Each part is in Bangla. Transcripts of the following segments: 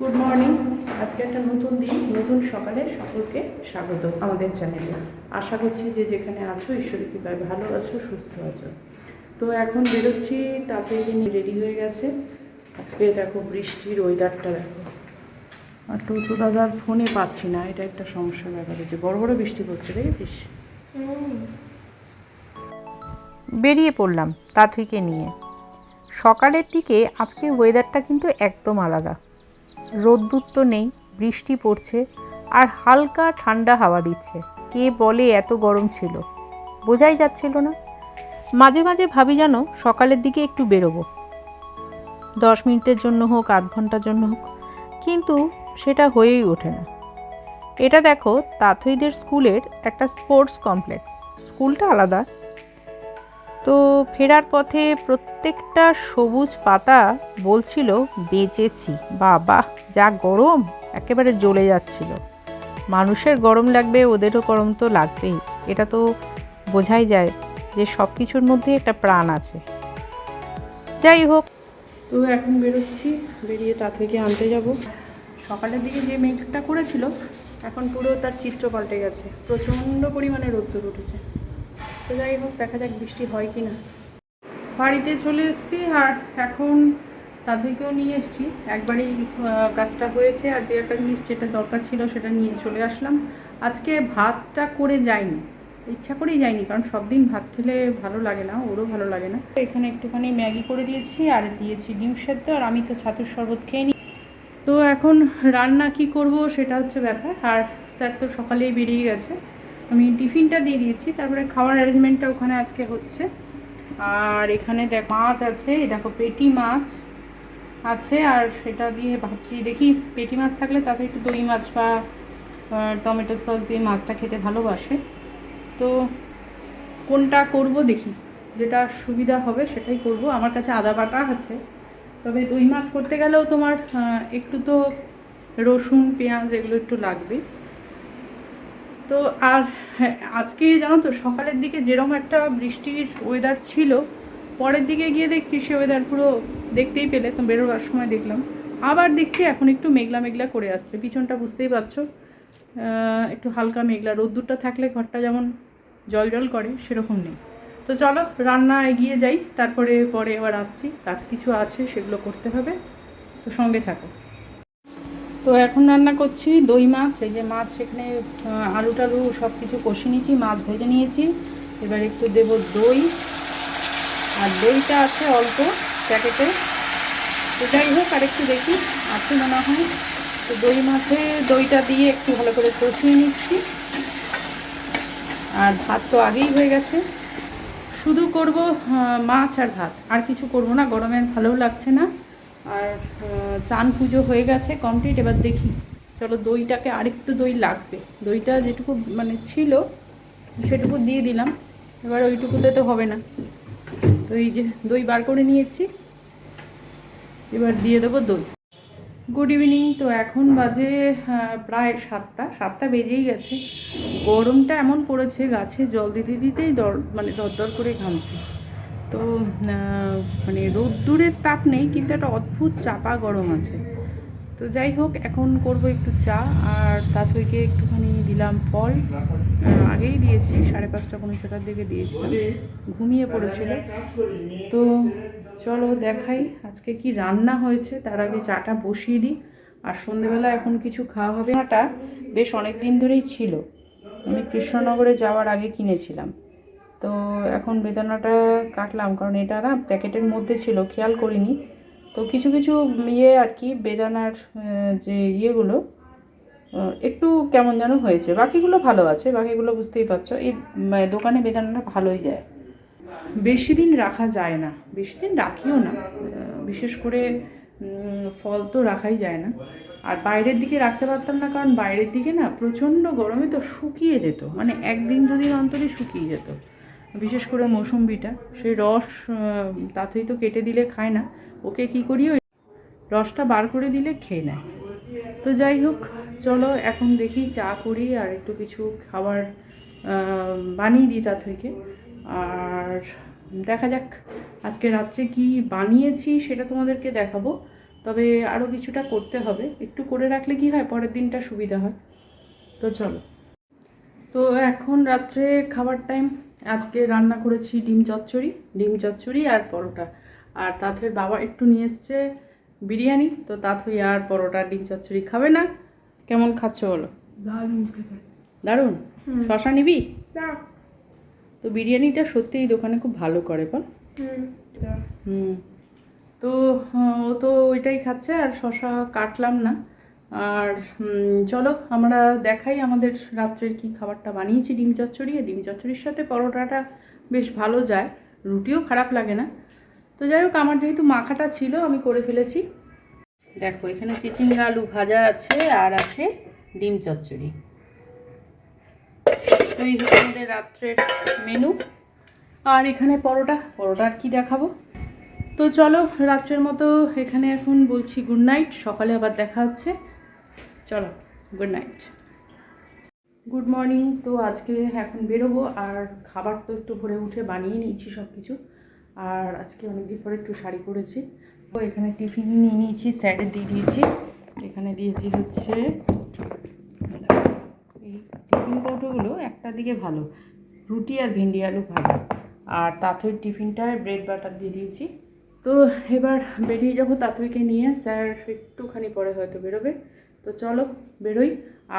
গুড মর্নিং আজকে একটা নতুন দিন, নতুন সকালে সকলকে স্বাগত আমাদের চ্যানেলে। আশা করছি যে যেখানে আছো, ঈশ্বরের কৃপায় ভালো আছো, সুস্থ আছো। তো এখন বেরোচ্ছি তাড়াতাড়ি নিয়ে রেডি হয়ে গেছে। আজকে দেখো বৃষ্টির ওয়েদারটা দেখো। আর টুচু দাদার ফোনে পাচ্ছি না, এটা একটা সমস্যার ব্যাপার হচ্ছে। বড় বড় বৃষ্টি পড়ছে, দেখেছিস? বেরিয়ে পড়লাম তাথুইকে নিয়ে। সকালের দিকে আজকের ওয়েদারটা কিন্তু একদম আলাদা। রোদ্দুর তো নেই, বৃষ্টি পড়ছে, আর হালকা ঠান্ডা হাওয়া দিচ্ছে। কে বলে এত গরম ছিল? বোঝাই যাচ্ছিল না। মাঝে মাঝে ভাবি যেন সকালের দিকে একটু বেরোবো। দশ মিনিটের জন্য হোক, আধ ঘণ্টার জন্য হোক, কিন্তু সেটা হয়েই ওঠে না। এটা দেখো তাথইদের স্কুলের একটা স্পোর্টস কমপ্লেক্স। স্কুলটা আলাদা তো ফেরার পথে প্রত্যেকটা সবুজ পাতা বলছিল, বেঁচেছি। বাবা, যা গরম, একেবারে জ্বলে যাচ্ছিল। মানুষের গরম লাগবে, ওদেরও গরম তো লাগবেই। এটা তো বোঝাই যায় যে সব কিছুর মধ্যে একটা প্রাণ আছে। যাই হোক। তো এখন বেরোচ্ছি, বেরিয়ে তা থেকে আনতে যাব। সকালের দিকে যে মেঘটা করেছিল, এখন পুরো তার চিত্র পাল্টে গেছে। প্রচণ্ড পরিমাণে রোদ্দুর উঠেছে। তো যাই হোক, দেখা যাক বৃষ্টি হয় কি না। বাড়িতে চলে এসেছি আর এখন দাদুকেও নিয়ে এসেছি। একবারই কাজটা হয়েছে আর যে একটা জিনিস যেটা দরকার ছিল সেটা নিয়ে চলে আসলাম। আজকে ভাতটা করে যাইনি। ইচ্ছা করেই যাইনি, কারণ সব দিন ভাত খেলে ভালো লাগে না, ওরও ভালো লাগে না। এখানে একটুখানি ম্যাগি করে দিয়েছি আর দিয়েছি ডিম সেদ্ধ, আর আমি তো ছাতুর শরবত খেয়ে নিই তো এখন রান্না কি করব সেটা হচ্ছে ব্যাপার। আর স্যার তো সকালেই বেরিয়ে গেছে। আমি টিফিনটা দিয়ে দিয়েছি, তারপরে খাওয়ার অ্যারেঞ্জমেন্টটা ওখানে আজকে হচ্ছে। আর এখানে দেখ, মাছ আছে দেখো পেটি মাছ আছে, আর সেটা দিয়ে ভাবছি দেখি পেটি মাছ থাকলে তাতে একটু দই মাছ বা টমেটো সস দিয়ে মাছটা খেতে ভালোবাসে। তো কোনটা করব দেখি, যেটা সুবিধা হবে সেটাই করব। আমার কাছে আদা বাটা আছে, তবে দই মাছ করতে গেলেও তোমার একটু তো রসুন, পেঁয়াজ এগুলো একটু লাগবে। তো আর হ্যাঁ আজকে জানো তো সকালের দিকে যেরকম একটা বৃষ্টির ওয়েদার ছিল, পরের দিকে গিয়ে দেখছি সে ওয়েদার পুরো দেখতেই পেলে, তো বেরোবার সময় দেখলাম। আবার দেখছি এখন একটু মেঘলা মেঘলা করে আসছে, পিছনটা বুঝতেই পারছ। একটু হালকা মেঘলা, রোদ্দুরটা থাকলে ঘরটা যেমন জল জল করে, সেরকম নেই। তো চলো, রান্না এগিয়ে যাই, তারপরে পরে আবার আসছি, কাজ কিছু আছে সেগুলো করতে হবে, তো সঙ্গে থাকো। তো এখন রান্না করছি দই মাছ, এই যে মাছ এখানে আলু টালু সব কিছু কষে নিয়েছি, মাছ ভেজে নিয়েছি। এবার একটু দেব দই। আর দইটা আছে অল্প প্যাকেটে। তো যাই হোক, আর একটু দেখি, আছে মনে হয়। তো দই মাছে, দইটা দিয়ে একটু ভালো করে কষিয়ে নিচ্ছি। আর ভাত তো আগেই হয়ে গেছে। শুধু করব মাছ আর ভাত। আর কিছু করব না গরমে আর ভালোও লাগছে না। আর চান পুজো হয়ে গেছে কমপ্লিট এবার দেখি। চলো দইটাকে আরেকটু দই লাগবে। দইটা যেটুকু মানে ছিল, সেটুকু দিয়ে দিলাম। এবার ওইটুকুতে তো হবে না। তো এই যে দই বার করে নিয়েছি। এবার দিয়ে দেবো দই। গুড ইভিনিং তো এখন বাজে প্রায় সাতটা। সাতটা বেজেই গেছে। গরমটা এমন পড়েছে, গাছে জল দিতে দিতেই দর মানে দরদর করে ঘামছে। তো মানে রোদ্দুরের তাপ নেই, কিন্তু একটা অদ্ভুত চাপা গরম আছে। তো যাই হোক, এখন করব একটু চা, আর তার থেকে একটুখানি দিলাম ফল। আগেই দিয়েছি, সাড়ে পাঁচটা পনেরো ছটার দিকে দিয়েছিলাম। ঘুমিয়ে পড়েছিল। তো চলো দেখাই, আজকে কি রান্না হয়েছে, তার আগে চাটা বসিয়ে দিই। আর সন্ধেবেলা এখন কিছু খাওয়া হবে। চাটা বেশ অনেক দিন ধরেই ছিল। আমি কৃষ্ণনগরে যাওয়ার আগে কিনেছিলাম। তো এখন বেদানাটা কাটলাম, কারণ এটা না প্যাকেটের মধ্যে ছিল, খেয়াল করিনি। তো কিছু কিছু ইয়ে আর কি, বেদানার যে ইয়েগুলো একটু কেমন যেন হয়েছে। বাকিগুলো ভালো আছে, বাকিগুলো বুঝতেই পারছ। এই দোকানে বেদানাটা ভালোই দেয়। বেশি দিন রাখা যায় না, বেশি দিন রাখিও না। বিশেষ করে ফল তো রাখাই যায় না। আর বাইরের দিকে রাখতে পারতাম না, কারণ বাইরের দিকে না প্রচণ্ড গরমে তো শুকিয়ে যেত। মানে একদিন, দুদিন অন্তরে শুকিয়ে যেত। বিশেষ করে মৌসুম্বিটা, সেই রস তাতেই তো কেটে দিলে খায় না। ওকে কি করি ওই রসটা বার করে দিলে খেয়ে নেয়। তো যাই হোক, চলো এখন দেখি চা করি আর একটু কিছু খাবার বানিয়ে দিই তা থেকে। আর দেখা যাক আজকে রাত্রে কি বানিয়েছি সেটা তোমাদেরকে দেখাবো। তবে আরও কিছুটা করতে হবে। একটু করে রাখলে কি হয়, পরের দিনটা সুবিধা হয়। তো চলো। তো এখন রাত্রে খাবার টাইম আজকে রান্না করেছি ডিম চচ্চড়ি ডিম চচ্চড়ি আর পরোটা। আর তাথের বাবা একটু নিয়ে এসছে বিরিয়ানি তো তাথই আর পরোটা ডিম চচ্চড়ি খাবে না। কেমন খাচ্ছ বলো? দারুণ। শশা নিবি? তো বিরিয়ানিটা সত্যি এই দোকানে খুব ভালো করে বা হুম হুম। তো ও তো ওইটাই খাচ্ছে আর শশা কাটলাম না। আর চলো আমরা দেখাই আমাদের রাত্রের কি খাবারটা বানিয়েছি, ডিম চচ্চড়ি। আর ডিম চচ্চড়ির সাথে পরোটাটা বেশ ভালো যায়, রুটিও খারাপ লাগে না। তো যাই হোক, আমার যেহেতু মাখাটা ছিল, আমি করে ফেলেছি। দেখো, এখানে চিচিঙ্গা আলু ভাজা আছে আর আছে ডিম চচ্চড়ি। তো এই হচ্ছে আমাদের রাত্রের মেনু। আর এখানে পরোটা পরোটা আর কি দেখাবো? তো চলো, রাত্রের মতো এখানে এখন বলছি গুড নাইট, সকালে আবার দেখা হচ্ছে। চলো গুড নাইট গুড মর্নিং তো আজকে এখন বেরোবো, আর খাবার তো একটু ভরে উঠে বানিয়ে নিয়েছি সব কিছু আর আজকে অনেকদিন পরে একটু শাড়ি পরেছি। তো এখানে টিফিন নিয়ে নিয়েছি স্যারে দিয়ে দিয়েছি, এখানে দিয়েছি হচ্ছে, এই টিফিন কৌটোগুলো একটা দিকে ভালো, রুটি আর ভেন্ডি আলু ভাজা, আর তাঁতইয়ের টিফিনটায় ব্রেড বাটার দিয়ে দিয়েছি। তো এবার বেরিয়ে যাব তাঁতইকে নিয়ে, স্যার একটুখানি পরে হয়তো বেরোবে। তো চলো বেরোই।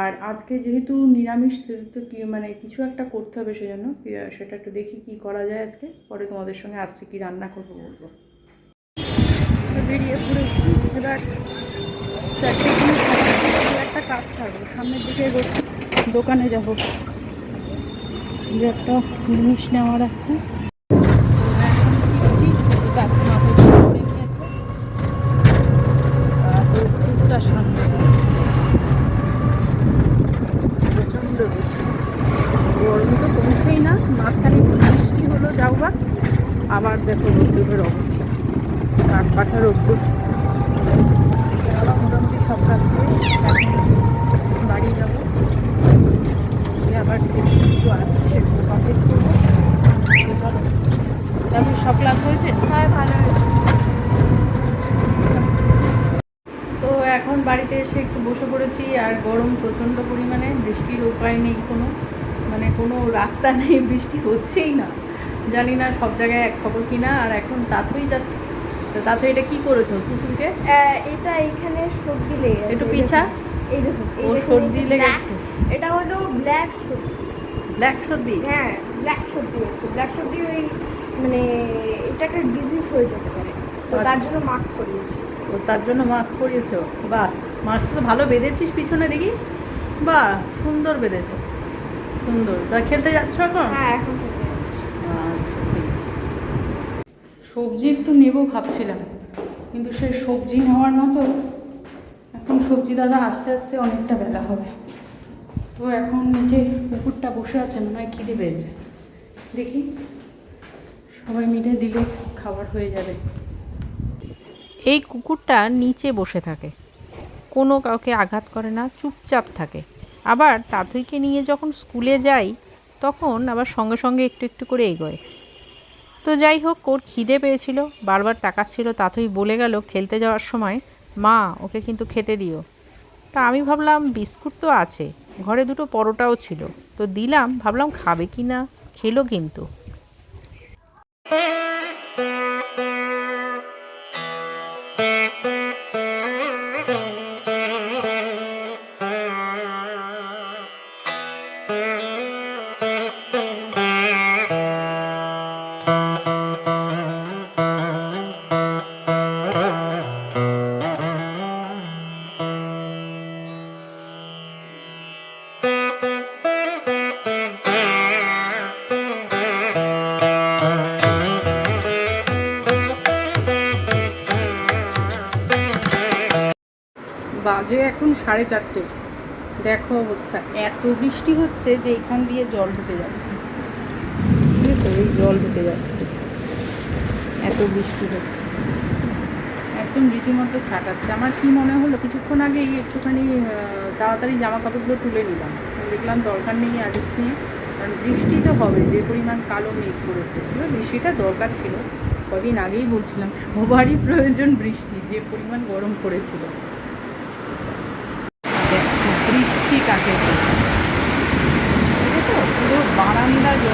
আর আজকে যেহেতু নিরামিষ তো কি মানে কিছু একটা করতে হবে সেজন্য। সেটা একটু দেখি কি করা যায় আজকে। পরে তোমাদের সঙ্গে আজকে কি রান্না করব বলব। বেরিয়ে পড়েছি। এবার একটা কাজ থাকবে। সামনের দিকে দোকানে যাব। একটা জিনিস নেওয়ার আছে এখন ফিরছি, কাকু মাথায় করে নিয়েছে। আর রোদ্দুরটা সামনে। প্রচণ্ড রোদ। গরম তো কমছেই না মাঝখানে একটু বৃষ্টি হলো যাও বা আবার দেখো রোদ্দুরের অবস্থা কাঠ পাঠা রোদ্দুর মোটামুটি সব কাজ শেষ। এখন বাড়ি যাব গিয়ে আবার যে কিছু আছে সেগুলো কমপ্লিট করব তো চলো তারপর সব ক্লাস হয়েছে? হ্যাঁ ভালো হয়েছে। তো এখন বাড়িতে এসে একটু বসে পড়েছি আর গরম প্রচণ্ড পরিমাণে বৃষ্টির উপায় নেই কোনো। মানে কোনো রাস্তা নেই বৃষ্টি হচ্ছেই না। জানি না সব জায়গায় এক খবর কিনা আর এখন তাতেই যাচ্ছে। তো তাতে এটা কি করেছ তুতুলকে আহ, এটা এখানে সর্দি লেগে একটু পিছা। এই এই ও সর্দি লেগেছে। এটা হলো ব্ল্যাক সর্দি। ব্ল্যাক সর্দি? হ্যাঁ ব্ল্যাক সর্দি ব্ল্যাক সর্দি ওই মানে এটা একটা ডিজিজ হয়ে যেতে পারে। তো তার আচ্ছা। জন্য মাস্ক পরিয়েছি। ও তার জন্য মাস্ক পরিয়েছো? বাহ মাস্ক তো ভালো বেঁধেছিস পিছনে দেখি। বাহ সুন্দর বেঁধেছো। সুন্দর। তা খেলতে যাচ্ছ এখন? হ্যাঁ এখন আচ্ছা ঠিক আছে। সবজি একটু নেব ভাবছিলাম। কিন্তু সেই সবজি নেওয়ার মতো এখন সবজি দাদা আস্তে আস্তে অনেকটা বেলা হবে। তো এখন নিচে কুকুরটা বসে আছে মনে হয় খিদে পেয়েছে। দেখি। সবাই মিলে দিলে খাবার হয়ে যাবে। এই কুকুরটা নিচে বসে থাকে। কোনো কাউকে আঘাত করে না, চুপচাপ থাকে। আবার তাথইকে নিয়ে যখন স্কুলে যাই, তখন আবার সঙ্গে সঙ্গে একটু একটু করে এগোয়। তো যাই হোক, ওর খিদে পেয়েছিল। বারবার তাকাচ্ছিল তাথই বলে গেল, খেলতে যাওয়ার সময়, মা, ওকে কিন্তু খেতে দিও। তা আমি ভাবলাম, বিস্কুট তো আছে। ঘরে দুটো পরোটাও ছিল। তো দিলাম। ভাবলাম, খাবে কি না? খেলো কিন্তু। Hey! বাজে এখন সাড়ে চারটে। দেখো অবস্থা। এত বৃষ্টি হচ্ছে যে এখান দিয়ে জল ঢুকে যাচ্ছে। ঠিক আছে? এই জল ঢুকে যাচ্ছে। এত বৃষ্টি হচ্ছে। একদম রীতিমতো ছাকাচ্ছে আমার কি মনে হলো, কিছুক্ষণ আগেই একটুখানি তাড়াতাড়ি জামা কাপড়গুলো তুলে নিলাম। দেখলাম দরকার নেই আর নিয়ে, কারণ বৃষ্টি তো হবে, যে পরিমাণ কালো মেঘ করেছে। এবার বৃষ্টিটা দরকার ছিল। কদিন আগেই বলছিলাম, সবারই প্রয়োজন বৃষ্টি, যে পরিমাণ গরম পড়েছিল দেখো, বৃষ্টি কাকে বলে? দেখেছ? পুরো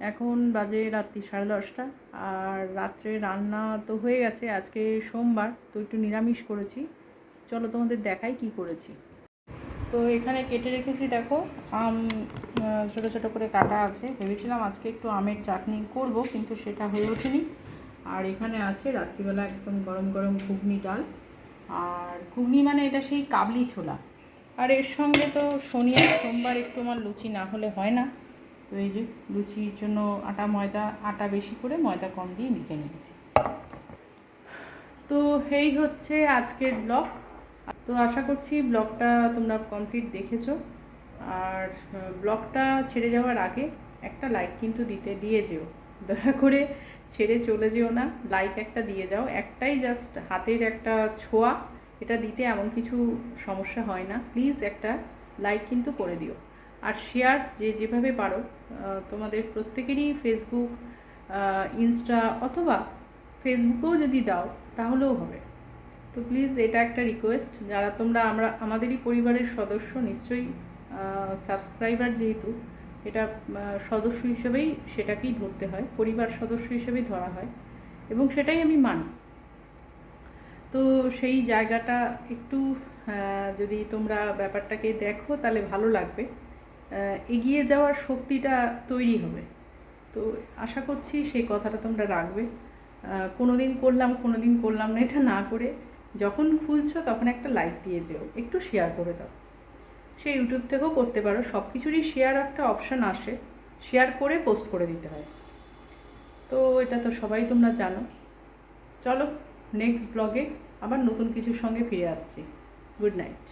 এখন বাজে রাত্রি সাড়ে দশটা, আর রাত্রে রান্না তো হয়ে গেছে, আজকে সোমবার, তো একটু নিরামিষ করেছি। চলো তোমাদের দেখাই কি করেছি। তো এখানে কেটে রেখেছি, দেখো, আম ছোটো ছোটো করে কাটা আছে। ভেবেছিলাম আজকে একটু আমের চাটনি করব, কিন্তু সেটা হয়ে ওঠেনি। আর এখানে আছে রাত্রিবেলা একদম গরম গরম ঘুগনি ডাল। আর ঘুগনি মানে এটা সেই কাবলি ছোলা। আর এর সঙ্গে তো শনি আর সোমবার একটু আমার লুচি না হলে হয় না। তো এই যে লুচির জন্য আটা, ময়দা, আটা বেশি করে ময়দা কম দিয়ে মেখে নিয়েছি। তো এই হচ্ছে আজকের ব্লগ। তো আশা করছি ব্লগটা তোমরা কমপ্লিট দেখেছ। আর ব্লগটা ছেড়ে যাওয়ার আগে একটা লাইক কিন্তু দিতে, দিয়ে যেও। দয়া করে ছেড়ে চলে যেও না। লাইক একটা দিয়ে যাও। একটাই জাস্ট হাতের একটা ছোঁয়া। এটা দিতে এমন কিছু সমস্যা হয় না। প্লিজ একটা লাইক কিন্তু করে দিও। আর শেয়ার যে যেভাবে পারো তোমাদের প্রত্যেকেরই ফেসবুক ইনস্টা অথবা ফেসবুকেও যদি দাও, তাহলেও হবে। তো প্লিজ এটা একটা রিকোয়েস্ট যারা তোমরা আমরা, আমাদেরই পরিবারের সদস্য নিশ্চয়ই সাবস্ক্রাইবার যেহেতু, এটা সদস্য হিসেবেই সেটাকেই ধরতে হয়, পরিবার সদস্য হিসেবেই ধরা হয়, এবং সেটাই আমি মানি। তো সেই জায়গাটা একটু যদি তোমরা ব্যাপারটাকে দেখো, তাহলে ভালো লাগবে। এগিয়ে যাওয়ার শক্তিটা তৈরি হবে। তো আশা করছি সেই কথাটা তোমরা রাখবে। কোনো দিন করলাম কোনো দিন করলাম না, এটা না করে যখন খুলছো তখন একটা লাইক দিয়ে যেও, একটু শেয়ার করে দাও। সে ইউটিউব থেকেও করতে পারো, সব কিছুরই শেয়ার একটা অপশান আসে শেয়ার করে পোস্ট করে দিতে হয়। তো এটা তো সবাই তোমরা জানো। চলো নেক্সট ব্লগে আবার নতুন কিছুর সঙ্গে ফিরে আসছি। Good night